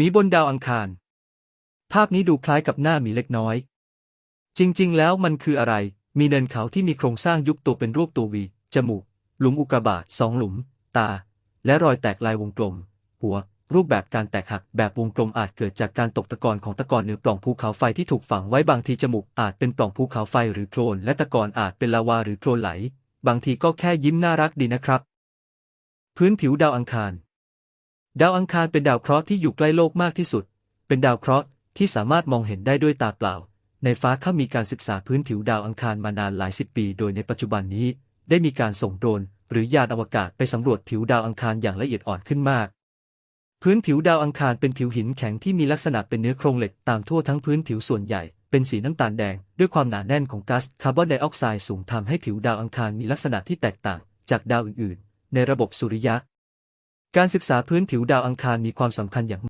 หมีบนดาวอังคาร ภาพนี้ดูคล้ายกับหน้าหมีเล็กน้อย จริง ๆ แล้วมันคืออะไร มีเนินเขาที่มีโครงสร้างยุบตัวเป็นรูปตัววี จมูก หลุมอุกกาบาตสองหลุม ตา และรอยแตกลายวงกลม หัว รูปแบบการแตกหักแบบวงกลมอาจเกิดจากการตกตะกอนของตะกอนหรือปล่องภูเขาไฟที่ถูกฝังไว้บางทีจมูกอาจเป็นปล่องภูเขาไฟหรือโคลน และตะกอนอาจเป็นลาวาหรือโคลนไหล บางทีก็แค่ยิ้มน่ารักดีนะครับ พื้นผิวดาวอังคาร ดาวอังคารเป็นดาวเคราะห์ที่อยู่ใกล้โลกมากที่สุด เป็นดาวเคราะห์ที่สามารถมองเห็นได้ด้วยตาเปล่า ในฟ้าเขามีการศึกษาพื้นผิวดาวอังคารมานานหลายสิบปี โดยในปัจจุบันนี้ได้มีการส่งโดรนหรือยานอวกาศไปสำรวจผิวดาวอังคารอย่างละเอียดอ่อนขึ้นมาก พื้นผิวดาวอังคารเป็นผิวหินแข็งที่มีลักษณะเป็นเนื้อโครงเหล็กตามทั่วทั้งพื้นผิวส่วนใหญ่ เป็นสีน้ำตาลแดง ด้วยความหนาแน่นของก๊าซคาร์บอนไดออกไซด์สูงทำให้ผิวดาวอังคารมีลักษณะที่แตกต่าง จากดาวอื่นๆ ในระบบสุริยะ การศึกษาพื้นผิวดาวอังคารมีความสำคัญอย่าง